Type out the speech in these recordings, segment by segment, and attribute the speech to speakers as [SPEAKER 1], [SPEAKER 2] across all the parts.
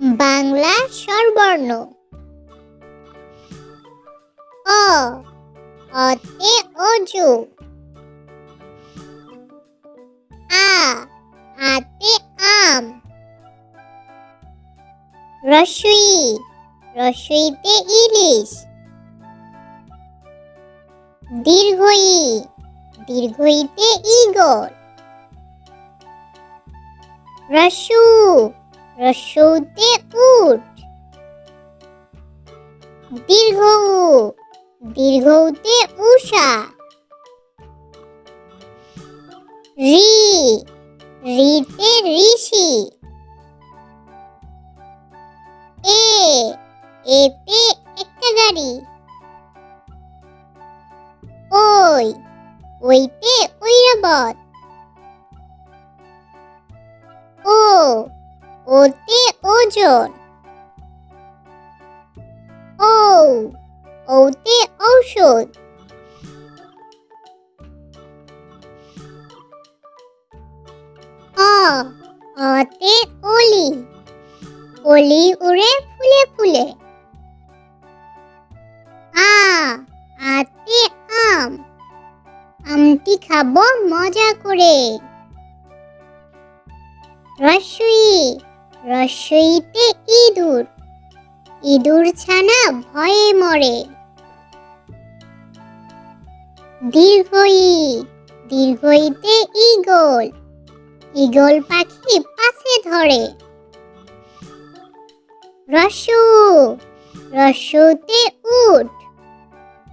[SPEAKER 1] বাংলা স্বরবর্ণ। অ, অতে অজু আ, আতে আম। রসুই, রসুইতে ইলিশ। দীর্ঘই, দীর্ঘইতে ইগল। রসু রসৌতে উট দীর্ঘ দীর্ঘৌতে উষা রি রিতে ঋষি। এ, এতে একটা গাড়ি। ওই, ওইতে ঐরাবত ও ওতে ওজন। ও ওতে ঔষধ। অ, অতে অলি। অলি উড়ে ফুলে ফুলে। আ, আতে আম। আমটি খাব মজা করে। রসুই রসুইতে ইঁদুর। ইঁদুর ছানা ভয়ে মরে। দীর্ঘই, দীর্ঘইতে ইগল ইগল পাখি পাশে ধরে। রসু, রসুতে উট।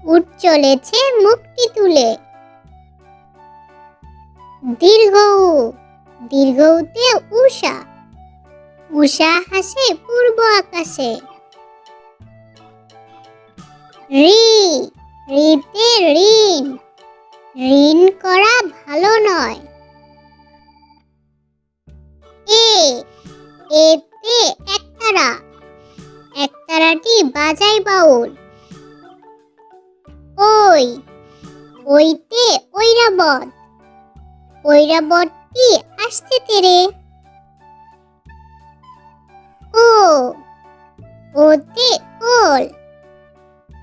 [SPEAKER 1] উট চলেছে মুক্তি তুলে। দীর্ঘ দীর্ঘতে উষা উষা হাসে পূর্ব আকাশে। রি, রিতে ঋণ ঋণ করা ভালো নয়। এ, এতে একতারা। একতারাটি বাজাই বাউল। ওই, ওইতে ঐরাবত। ঐরাবতটি আসতে তেরে। ও ওতে ওল।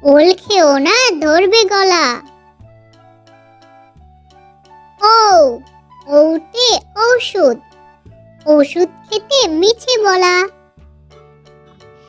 [SPEAKER 1] ওল খেও না, ধরবে গলা। ও, ওতে ঔষধ। ওষুধ খেতে মিছে বলা।